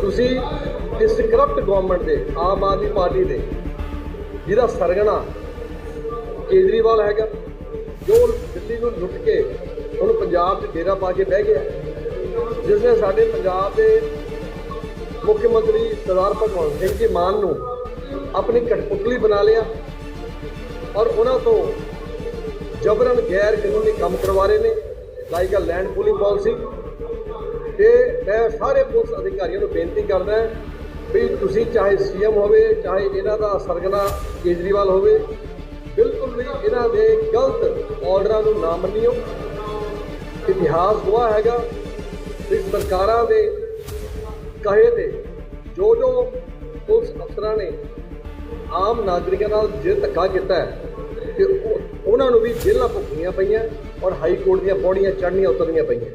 ਤੁਸੀਂ ਇਸ corrupt government ਦੇ, ਆਮ ਆਦਮੀ ਪਾਰਟੀ ਦੇ, ਜਿਹਦਾ ਸਰਗਣਾ ਕੇਜਰੀਵਾਲ ਹੈਗਾ, ਜੋ ਦਿੱਲੀ ਨੂੰ ਲੁੱਟ ਕੇ ਹੁਣ ਪੰਜਾਬ 'ਚ ਡੇਰਾ ਪਾ ਕੇ ਬਹਿ ਗਿਆ, ਜਿਸ ਨੇ ਸਾਡੇ ਪੰਜਾਬ ਦੇ ਮੁੱਖ ਮੰਤਰੀ ਸਰਦਾਰ ਭਗਵੰਤ ਸਿੰਘ ਜੀ ਮਾਨ ਨੂੰ ਆਪਣੀ ਕਠਪੁਤਲੀ ਬਣਾ ਲਿਆ ਔਰ ਉਹਨਾਂ ਤੋਂ ਜਬਰਨ ਗੈਰ ਕਾਨੂੰਨੀ ਕੰਮ ਕਰਵਾ ਰਹੇ ਨੇ like a land pooling policy ਤੇ ਮੈਂ ਸਾਰੇ ਪੁਲਿਸ ਅਧਿਕਾਰੀਆਂ ਨੂੰ ਬੇਨਤੀ ਕਰਦਾ ਵੀ ਤੁਸੀਂ ਚਾਹੇ ਸੀਐਮ ਹੋਵੇ, ਚਾਹੇ ਇਹਨਾਂ ਦਾ ਸਰਗਨਾ ਕੇਜਰੀਵਾਲ ਹੋਵੇ, ਬਿਲਕੁਲ ਵੀ ਇਹਨਾਂ ਦੇ ਗਲਤ ਆਰਡਰਾਂ ਨੂੰ ਨਾ ਮੰਨਿਓ। ਇਤਿਹਾਸ ਗਵਾਹ ਹੈਗਾ ਵੀ ਸਰਕਾਰਾਂ ਦੇ ਕਹੇ ਤੇ ਜੋ ਜੋ ਪੁਲਿਸ ਅਫਸਰਾਂ ਨੇ ਆਮ ਨਾਗਰਿਕਾਂ ਨਾਲ ਜੇ ਧੱਕਾ ਕੀਤਾ ਹੈ ਤੇ ਉਹਨਾਂ ਨੂੰ ਵੀ ਜੇਲ੍ਹਾਂ ਭੁਗਤਣੀਆਂ ਪਈਆਂ ਔਰ ਹਾਈ ਕੋਰਟ ਦੀਆਂ ਪੌੜੀਆਂ ਚੜ੍ਹਨੀਆਂ ਉਤਰਨੀਆਂ ਪਈਆਂ।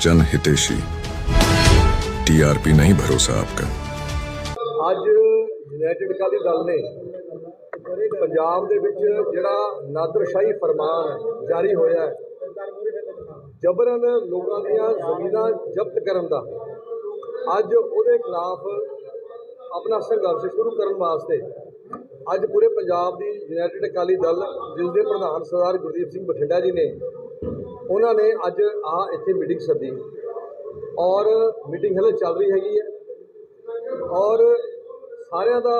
जन हितेशी टीआरपी नहीं भरोसा आपका ਅੱਜ ਯੂਨਾਈਟਿਡ ਅਕਾਲੀ ਦਲ ਨੇ ਪੰਜਾਬ ਦੇ ਵਿੱਚ ਜਿਹੜਾ ਨਾਦਰਸ਼ਾਹੀ ਫਰਮਾਨ ਜਾਰੀ ਹੋਇਆ ਹੈ ਜਬਰਨ ਲੋਕਾਂ ਦੀਆਂ ਜ਼ਮੀਨਾਂ ਜ਼ਬਤ ਕਰਨ ਦਾ ਅੱਜ ਉਹਦੇ ਖਿਲਾਫ ਆਪਣਾ ਸੰਘਰਸ਼ ਸ਼ੁਰੂ ਕਰਨ ਵਾਸਤੇ ਅੱਜ ਪੂਰੇ ਪੰਜਾਬ ਦੀ ਯੂਨਾਈਟਿਡ ਅਕਾਲੀ ਦਲ ਜਿਸ ਦੇ ਪ੍ਰਧਾਨ ਸਰਦਾਰ ਗੁਰਦੀਪ ਸਿੰਘ ਬਠਿੰਡਾ ਜੀ ਨੇ ਉਹਨਾਂ ਨੇ ਅੱਜ ਆ ਇੱਥੇ ਮੀਟਿੰਗ ਸੱਦੀ ਔਰ ਮੀਟਿੰਗ ਹਲੇ ਚੱਲ ਰਹੀ ਹੈਗੀ ਹੈ ਔਰ ਸਾਰਿਆਂ ਦਾ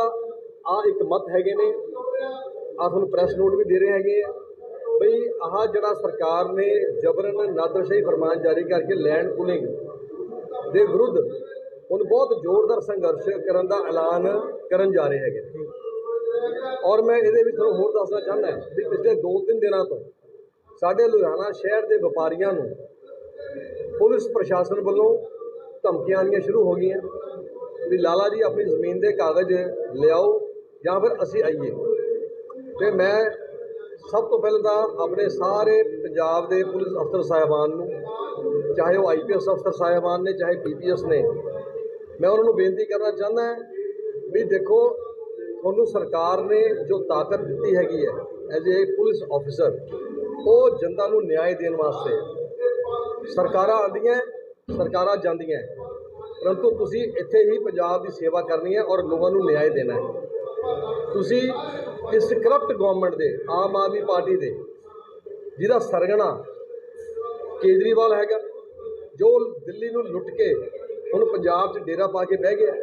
ਆ ਇੱਕ ਮਤ ਹੈਗੇ ਨੇ। ਆ ਤੁਹਾਨੂੰ ਪ੍ਰੈਸ ਨੋਟ ਵੀ ਦੇ ਰਹੇ ਹੈਗੇ ਆ। ਬਈ ਆਹ ਜਿਹੜਾ ਸਰਕਾਰ ਨੇ ਜਬਰਨ ਨਾਦਰਸ਼ਾਹੀ ਫਰਮਾਨ ਜਾਰੀ ਕਰਕੇ ਲੈਂਡ ਪੁਲਿੰਗ ਦੇ ਵਿਰੁੱਧ ਹੁਣ ਬਹੁਤ ਜ਼ੋਰਦਾਰ ਸੰਘਰਸ਼ ਕਰਨ ਦਾ ਐਲਾਨ ਕਰਨ ਜਾ ਰਹੇ ਹੈਗੇ। ਔਰ ਮੈਂ ਇਹਦੇ ਵਿੱਚ ਤੁਹਾਨੂੰ ਹੋਰ ਦੱਸਣਾ ਚਾਹੁੰਦਾ ਵੀ ਪਿਛਲੇ 2-3 ਦਿਨਾਂ ਤੋਂ ਸਾਡੇ ਲੁਧਿਆਣਾ ਸ਼ਹਿਰ ਦੇ ਵਪਾਰੀਆਂ ਨੂੰ ਪੁਲਿਸ ਪ੍ਰਸ਼ਾਸਨ ਵੱਲੋਂ ਧਮਕੀਆਂ ਆਉਣੀਆਂ ਸ਼ੁਰੂ ਹੋ ਗਈਆਂ ਵੀ ਲਾਲਾ ਜੀ, ਆਪਣੀ ਜ਼ਮੀਨ ਦੇ ਕਾਗਜ਼ ਲਿਆਓ ਜਾਂ ਫਿਰ ਅਸੀਂ ਆਈਏ। ਤੇ ਮੈਂ ਸਭ ਤੋਂ ਪਹਿਲਾਂ ਤਾਂ ਆਪਣੇ ਸਾਰੇ ਪੰਜਾਬ ਦੇ ਪੁਲਿਸ ਅਫਸਰ ਸਾਹਿਬਾਨ ਨੂੰ, ਚਾਹੇ ਉਹ ਆਈਪੀਐਸ ਅਫਸਰ ਸਾਹਿਬਾਨ ਨੇ, ਚਾਹੇ ਪੀਪੀਐਸ ਨੇ, ਮੈਂ ਉਹਨਾਂ ਨੂੰ ਬੇਨਤੀ ਕਰਨਾ ਚਾਹੁੰਦਾ ਵੀ ਦੇਖੋ, ਤੁਹਾਨੂੰ ਸਰਕਾਰ ਨੇ ਜੋ ਤਾਕਤ ਦਿੱਤੀ ਹੈਗੀ ਹੈ ਐਜ਼ ਏ ਪੁਲਿਸ ਆਫੀਸਰ ਉਹ ਜਨਤਾ ਨੂੰ ਨਿਆਂ ਦੇਣ ਵਾਸਤੇ ਸਰਕਾਰਾਂ ਆਉਂਦੀਆਂ, ਸਰਕਾਰਾਂ ਜਾਂਦੀਆਂ। ਪਰੰਤੂ ਤੁਸੀਂ ਇੱਥੇ ਹੀ ਪੰਜਾਬ ਦੀ ਸੇਵਾ ਕਰਨੀ ਹੈ ਔਰ ਲੋਕਾਂ ਨੂੰ ਨਿਆਂ ਦੇਣਾ ਹੈ। ਤੁਸੀਂ ਇਸ ਕਰਪਟ ਗਵਰਨਮੈਂਟ ਦੇ, ਆਮ ਆਦਮੀ ਪਾਰਟੀ ਦੇ, ਜਿਹਦਾ ਸਰਗਣਾ ਕੇਜਰੀਵਾਲ ਹੈਗਾ, ਜੋ ਦਿੱਲੀ ਨੂੰ ਲੁੱਟ ਕੇ ਹੁਣ ਪੰਜਾਬ 'ਚ ਡੇਰਾ ਪਾ ਕੇ ਬਹਿ ਗਿਆ।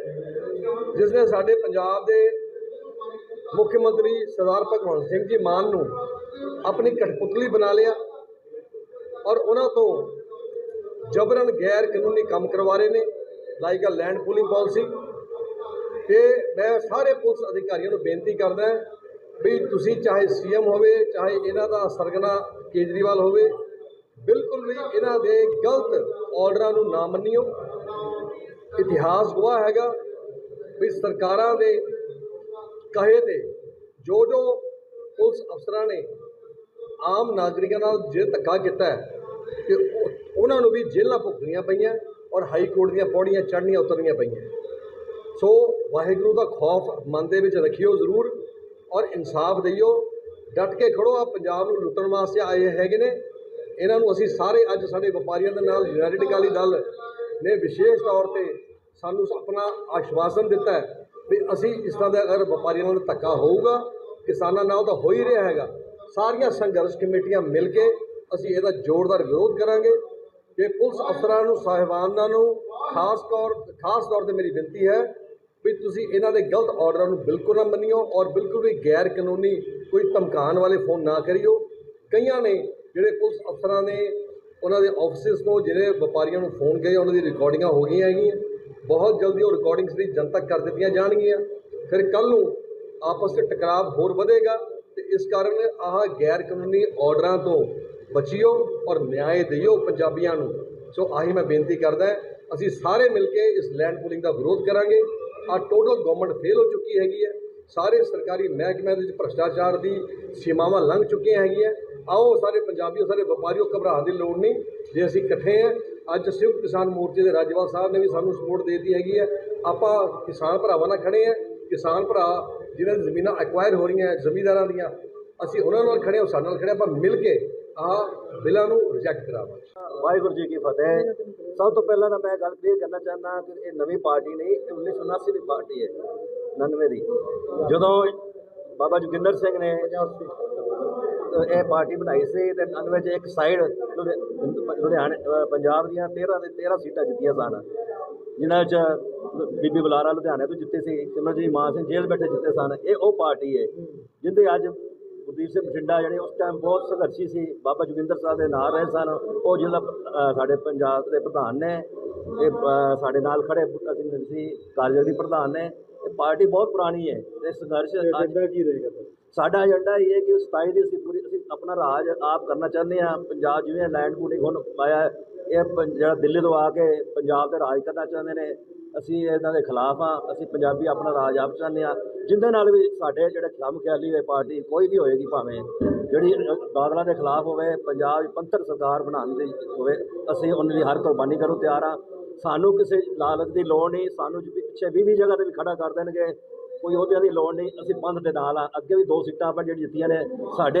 ਜਿਸ ਨੇ ਸਾਡੇ ਪੰਜਾਬ ਦੇ ਮੁੱਖ ਮੰਤਰੀ ਸਰਦਾਰ ਭਗਵੰਤ ਸਿੰਘ ਜੀ ਮਾਨ ਨੂੰ ਆਪਣੀ ਕਠਪੁਤਲੀ ਬਣਾ ਲਿਆ ਔਰ ਉਹਨਾਂ ਤੋਂ ਜਬਰਨ ਗੈਰ ਕਾਨੂੰਨੀ ਕੰਮ ਕਰਵਾ ਰਹੇ ਨੇ ਲਾਈਕ ਅ ਲੈਂਡ ਪੂਲਿੰਗ ਪਾਲਿਸੀ ਤੇ ਮੈਂ ਸਾਰੇ ਪੁਲਿਸ ਅਧਿਕਾਰੀਆਂ ਨੂੰ ਬੇਨਤੀ ਕਰਦਾ ਵੀ ਤੁਸੀਂ ਚਾਹੇ ਸੀਐਮ ਹੋਵੇ, ਚਾਹੇ ਇਹਨਾਂ ਦਾ ਸਰਗਨਾ ਕੇਜਰੀਵਾਲ ਹੋਵੇ, ਬਿਲਕੁਲ ਵੀ ਇਹਨਾਂ ਦੇ ਗਲਤ ਆਰਡਰਾਂ ਨੂੰ ਨਾ ਮੰਨਿਓ। ਇਤਿਹਾਸ ਗਵਾਹ ਹੈਗਾ ਵੀ ਸਰਕਾਰਾਂ ਦੇ ਕਹੇ ਤੇ ਜੋ ਜੋ ਪੁਲਿਸ ਅਫਸਰਾਂ ਨੇ ਆਮ ਨਾਗਰਿਕਾਂ ਨਾਲ ਜੇ ਧੱਕਾ ਕੀਤਾ ਹੈ ਤੇ ਉਹਨਾਂ ਨੂੰ ਵੀ ਜੇਲ੍ਹਾਂ ਭੁਗਤਣੀਆਂ ਪਈਆਂ ਔਰ ਹਾਈ ਕੋਰਟ ਦੀਆਂ ਪੌੜੀਆਂ ਚੜ੍ਹਨੀਆਂ ਉਤਰਨੀਆਂ ਪਈਆਂ। ਸੋ ਵਾਹਿਗੁਰੂ ਦਾ ਖੌਫ ਮਨ ਦੇ ਵਿੱਚ ਰੱਖਿਓ ਜ਼ਰੂਰ ਔਰ ਇਨਸਾਫ ਦਿਓ। ਡਟ ਕੇ ਖੜੋ ਆ ਪੰਜਾਬ ਨੂੰ ਲੁੱਟਣ ਵਾਸਤੇ ਆਏ ਹੈਗੇ ਨੇ। ਇਹਨਾਂ ਨੂੰ ਅਸੀਂ ਸਾਰੇ ਅੱਜ ਸਾਡੇ ਵਪਾਰੀਆਂ ਦੇ ਨਾਲ, ਯੂਨਾਈਟਿਡ ਅਕਾਲੀ ਦਲ ਨੇ ਵਿਸ਼ੇਸ਼ ਤੌਰ ਤੇ ਸਾਨੂੰ ਆਪਣਾ ਆਸ਼ਵਾਸਨ ਦਿੱਤਾ ਹੈ। ਵੀ ਅਸੀਂ ਇਸ ਤਰ੍ਹਾਂ ਦਾ ਅਗਰ ਵਪਾਰੀਆਂ ਨਾਲ ਧੱਕਾ ਹੋਊਗਾ, ਕਿਸਾਨਾਂ ਨਾਲ ਤਾਂ ਹੋ ਹੀ ਰਿਹਾ ਹੈਗਾ। ਸਾਰੀਆਂ ਸੰਘਰਸ਼ ਕਮੇਟੀਆਂ ਮਿਲ ਕੇ ਅਸੀਂ ਇਹਦਾ ਜ਼ੋਰਦਾਰ ਵਿਰੋਧ ਕਰਾਂਗੇ। ਕਿ ਪੁਲਿਸ ਅਫਸਰਾਂ ਨੂੰ, ਸਾਹਿਬਾਨਾਂ ਨੂੰ ਖਾਸ ਤੌਰ ਖਾਸ ਤੌਰ ਤੇ ਮੇਰੀ ਬੇਨਤੀ ਹੈ ਵੀ ਤੁਸੀਂ ਇਹਨਾਂ ਦੇ ਗਲਤ ਆਰਡਰਾਂ ਨੂੰ ਬਿਲਕੁਲ ਨਾ ਮੰਨਿਓ ਔਰ ਬਿਲਕੁਲ ਵੀ ਗੈਰ ਕਾਨੂੰਨੀ ਕੋਈ ਧਮਕਾਨ ਵਾਲੇ ਫੋਨ ਨਾ ਕਰਿਓ। ਕਈਆਂ ਨੇ ਜਿਹੜੇ ਪੁਲਿਸ ਅਫਸਰਾਂ ਨੇ ਉਹਨਾਂ ਦੇ ਆਫਿਸਿਸ ਤੋਂ ਜਿਹੜੇ ਵਪਾਰੀਆਂ ਨੂੰ ਫੋਨ ਗਏ ਉਹਨਾਂ ਦੀ ਰਿਕਾਰਡਿੰਗਾਂ ਹੋ ਗਈਆਂ ਹੈਗੀਆਂ। ਬਹੁਤ ਜਲਦੀ ਉਹ ਰਿਕਾਰਡਿੰਗਸ ਵੀ ਜਨਤਕ ਕਰ ਦਿੱਤੀਆਂ ਜਾਣਗੀਆਂ। ਫਿਰ ਕੱਲ ਨੂੰ ਆਪਸ ਵਿੱਚ ਟਕਰਾਵ ਹੋਰ ਵਧੇਗਾ ਤੇ ਇਸ ਕਾਰਨ ਆਹ ਗੈਰ ਕਾਨੂੰਨੀ ਆਰਡਰਾਂ ਤੋਂ ਬਚਿਓ ਔਰ ਨਿਆਂ ਦਿਓ ਪੰਜਾਬੀਆਂ ਨੂੰ। ਸੋ ਆਹੀ ਮੈਂ ਬੇਨਤੀ ਕਰਦਾ ਅਸੀਂ ਸਾਰੇ ਮਿਲ ਕੇ ਇਸ ਲੈਂਡ ਪੂਲਿੰਗ ਦਾ ਵਿਰੋਧ ਕਰਾਂਗੇ। ਆ ਟੋਟਲ ਗਵਰਨਮੈਂਟ ਫੇਲ ਹੋ ਚੁੱਕੀ ਹੈਗੀ ਹੈ। ਸਾਰੇ ਸਰਕਾਰੀ ਮਹਿਕਮਿਆਂ ਦੇ ਵਿੱਚ ਭ੍ਰਸ਼ਟਾਚਾਰ ਦੀ ਸੀਮਾਵਾਂ ਲੰਘ ਚੁੱਕੀਆਂ ਹੈਗੀਆਂ। ਆਓ ਸਾਰੇ ਪੰਜਾਬੀਓ, ਸਾਰੇ ਵਪਾਰੀਓ ਘਬਰਾਉਣ ਦੀ ਲੋੜ ਨਹੀਂ। ਜੇ ਅਸੀਂ ਇਕੱਠੇ ਹਾਂ ਅੱਜ ਸੰਯੁਕਤ ਕਿਸਾਨ ਮੋਰਚੇ ਦੇ ਰਾਜਵਾਲ ਸਾਹਿਬ ਨੇ ਵੀ ਸਾਨੂੰ ਸਪੋਰਟ ਦੇ ਦਿੱਤੀ ਹੈਗੀ ਹੈ। ਆਪਾਂ ਕਿਸਾਨ ਭਰਾਵਾਂ ਨਾਲ ਖੜੇ ਹਾਂ। ਕਿਸਾਨ ਭਰਾ ਜਿਹਨਾਂ ਦੀ ਜ਼ਮੀਨਾਂ ਐਕਵਾਇਰ ਹੋ ਰਹੀਆਂ ਜ਼ਮੀਂਦਾਰਾਂ ਦੀਆਂ ਅਸੀਂ ਉਹਨਾਂ ਨਾਲ ਖੜੇ ਹਾਂ ਸਾਡੇ ਨਾਲ ਖੜੇ ਹਾਂ, ਆਪਾਂ ਮਿਲ ਕੇ ਆਹ ਬਿੱਲਾਂ ਨੂੰ ਰਿਜੈਕਟ ਕਰਾਵਾਂਗੇ। ਵਾਹਿਗੁਰੂ ਜੀ ਕੀ ਫਤਿਹ। ਸਭ ਤੋਂ ਪਹਿਲਾਂ ਤਾਂ ਮੈਂ ਗੱਲ ਕਲੀਅਰ ਕਰਨਾ ਚਾਹੁੰਦਾ ਕਿ ਇਹ ਨਵੀਂ ਪਾਰਟੀ ਨਹੀਂ ਇਹ 1979 ਦੀ ਪਾਰਟੀ ਹੈ 99 ਦੀ। ਜਦੋਂ ਬਾਬਾ ਜੋਗਿੰਦਰ ਸਿੰਘ ਨੇ ਇਹ ਪਾਰਟੀ ਬਣਾਈ ਸੀ ਤੇ 99 ਚ ਇੱਕ ਸਾਈਡ ਲੁਧਿਆਣੇ ਪੰਜਾਬ ਦੀਆਂ 13 ਦੇ 13 ਸੀਟਾਂ ਜਿੱਤੀਆਂ ਸਨ। ਜਿਨ੍ਹਾਂ 'ਚ ਬੀਬੀ ਬੁਲਾਰਾ ਲੁਧਿਆਣੇ ਤੋਂ ਜਿੱਤੇ ਸੀ ਸਿਮਰਜੀਤ ਮਾਨ ਸਿੰਘ ਜੇਲ੍ਹ ਬੈਠੇ ਜਿੱਤੇ ਸਨ। ਇਹ ਉਹ ਪਾਰਟੀ ਹੈ ਜਿੰਦੇ ਅੱਜ ਗੁਰਦੀਪ ਸਿੰਘ ਬਠਿੰਡਾ ਜਿਹੜੇ ਉਸ ਟਾਈਮ ਬਹੁਤ ਸੰਘਰਸ਼ੀ ਸੀ ਬਾਬਾ ਜੋਗਿੰਦਰ ਸਾਹਿਬ ਦੇ ਨਾਲ ਰਹੇ ਸਨ। ਉਹ ਜ਼ਿਲ੍ਹਾ ਅ, ਸਾਡੇ ਪੰਜਾਬ ਦੇ ਪ੍ਰਧਾਨ ਨੇ ਇਹ ਸਾਡੇ ਨਾਲ ਖੜੇ ਬੂਟਾ ਸਿੰਘ ਸੀ ਕਾਰਜਕਾਰੀ ਦੀ ਪ੍ਰਧਾਨ ਨੇ। ਇਹ ਪਾਰਟੀ ਬਹੁਤ ਪੁਰਾਣੀ ਹੈ ਤੇ ਸੰਘਰਸ਼ ਅੱਜ ਕੀ ਰਹੇਗਾ? ਸਾਡਾ ਏਜੰਡਾ ਇਹ ਹੈ ਕਿ 27 ਦੀ ਅਸੀਂ ਪੂਰੀ ਅਸੀਂ ਆਪਣਾ ਰਾਜ ਆਪ ਕਰਨਾ ਚਾਹੁੰਦੇ ਹਾਂ। ਪੰਜਾਬ ਜਿਵੇਂ ਲੈਂਡ ਪੂਲਿੰਗ ਹੁਣ ਆਇਆ ਇਹ ਪੰ- ਜਿਹੜਾ ਦਿੱਲੀ ਤੋਂ ਆ ਕੇ ਪੰਜਾਬ ਤੇ ਰਾਜ ਕਰਨਾ ਚਾਹੁੰਦੇ ਨੇ, ਅਸੀਂ ਇਹਨਾਂ ਦੇ ਖਿਲਾਫ ਹਾਂ। ਅਸੀਂ ਪੰਜਾਬੀ ਆਪਣਾ ਰਾਜ ਆਪ ਚਾਹੁੰਦੇ ਹਾਂ। ਜਿੰਦੇ ਨਾਲ ਵੀ ਸਾਡੇ ਜਿਹੜੇ ਖਮ ਖਿਆਲੀ ਹੋਏ ਪਾਰਟੀ, ਕੋਈ ਵੀ ਹੋਏਗੀ ਭਾਵੇਂ, ਜਿਹੜੀ ਬਾਦਲਾਂ ਦੇ ਖਿਲਾਫ ਹੋਵੇ, ਪੰਜਾਬ 'ਚ ਪੰਥਰ ਸਰਕਾਰ ਬਣਾਉਣ ਦੀ ਹੋਵੇ, ਅਸੀਂ ਉਹਨਾਂ ਦੀ ਹਰ ਕੁਰਬਾਨੀ ਕਰਨ ਨੂੰ ਤਿਆਰ ਹਾਂ। ਸਾਨੂੰ ਕਿਸੇ ਲਾਲਚ ਦੀ ਲੋੜ ਨਹੀਂ। ਸਾਨੂੰ ਪਿੱਛੇ 20 20 ਜਗ੍ਹਾ ਤੇ ਵੀ ਖੜਾ ਕਰ ਦੇਣਗੇ। ਕੋਈ ਉਹਦਿਆਂ ਦੀ ਲੋੜ ਨਹੀਂ, ਅਸੀਂ ਪੰਥ ਦੇ ਨਾਲ ਆ। ਅੱਗੇ ਵੀ ਦੋ ਸੀਟਾਂ ਆਪਾਂ ਜਿਹੜੀ ਜਿੱਤੀਆਂ ਨੇ, ਸਾਡੇ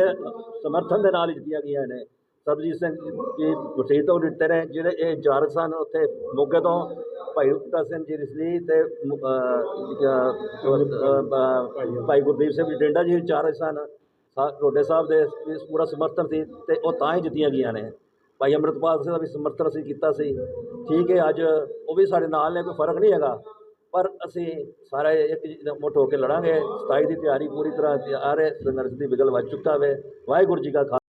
ਸਮਰਥਨ ਦੇ ਨਾਲ ਹੀ ਜਿੱਤੀਆਂ ਗਈਆਂ ਨੇ। ਸਰਬਜੀਤ ਸਿੰਘ ਜੀ ਗੁਰਤੇਜ ਤੋਂ ਜਿੱਤੇ ਨੇ, ਜਿਹੜੇ ਇਹ ਚਾਰ ਸਨ ਉੱਥੇ ਮੋਗੇ ਤੋਂ, ਭਾਈ ਉਪਤਾ ਸਿੰਘ ਜੀ ਰਿਸਲੀ ਤੇ ਭਾਈ ਗੁਰਦੀਪ ਸਿੰਘ ਜੀ ਬਠਿੰਡਾ ਜੀ ਚਾਰ ਸਨ। ਸਾ- ਰੋਡੇ ਸਾਹਿਬ ਦੇ ਇਸ ਪੂਰਾ ਸਮਰਥਨ ਸੀ ਤੇ ਉਹ ਤਾਂ ਹੀ ਜਿੱਤੀਆਂ ਗਈਆਂ ਨੇ। ਭਾਈ ਅੰਮ੍ਰਿਤਪਾਲ ਸਿੰਘ ਦਾ ਵੀ ਸਮਰਥਨ ਅਸੀਂ ਕੀਤਾ ਸੀ। ਠੀਕ ਹੈ, ਅੱਜ ਉਹ ਵੀ ਸਾਡੇ ਨਾਲ ਨੇ, ਕੋਈ ਫ਼ਰਕ ਨਹੀਂ ਹੈਗਾ। ਪਰ ਅਸੀਂ ਸਾਰੇ ਇੱਕ ਮੁੱਠ ਹੋ ਕੇ ਲੜਾਂਗੇ। 27 ਦੀ ਤਿਆਰੀ ਪੂਰੀ ਤਰ੍ਹਾਂ ਤਿਆਰ ਹੈ। ਸੰਘਰਸ਼ ਦੀ ਬਿਗਲ ਵੱਜ ਚੁੱਕਾ ਹੈ ਵਾਹਿਗੁਰੂ ਜੀ ਕਾ ਖਾਲਸਾ।